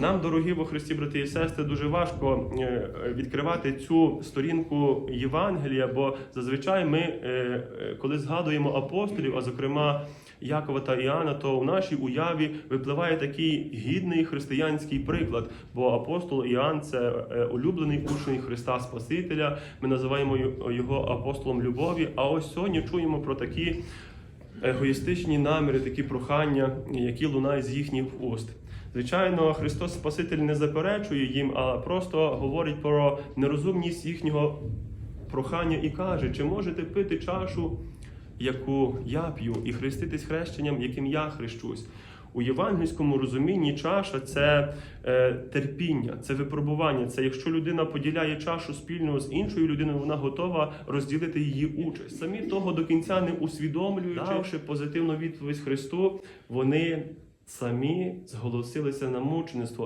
Нам, дорогі во Христі, брати і сестри, дуже важко е, відкривати цю сторінку Євангелія, бо зазвичай ми, е, е, коли згадуємо апостолів, а зокрема Якова та Іоанна, то у нашій уяві випливає такий гідний християнський приклад. Бо апостол Іоанн – це улюблений учень Христа Спасителя. Ми називаємо його апостолом любові. А ось сьогодні чуємо про такі егоїстичні наміри, такі прохання, які лунають з їхніх уст. Звичайно, Христос Спаситель не заперечує їм, а просто говорить про нерозумність їхнього прохання і каже, чи можете пити чашу, яку я п'ю, і хреститись хрещенням, яким я хрещусь. У євангельському розумінні чаша це е, терпіння, це випробування. Це якщо людина поділяє чашу спільно з іншою людиною, вона готова розділити її участь. Самі того до кінця не усвідомлюючи, давши позитивну відповідь Христу, вони самі зголосилися на мучеництво.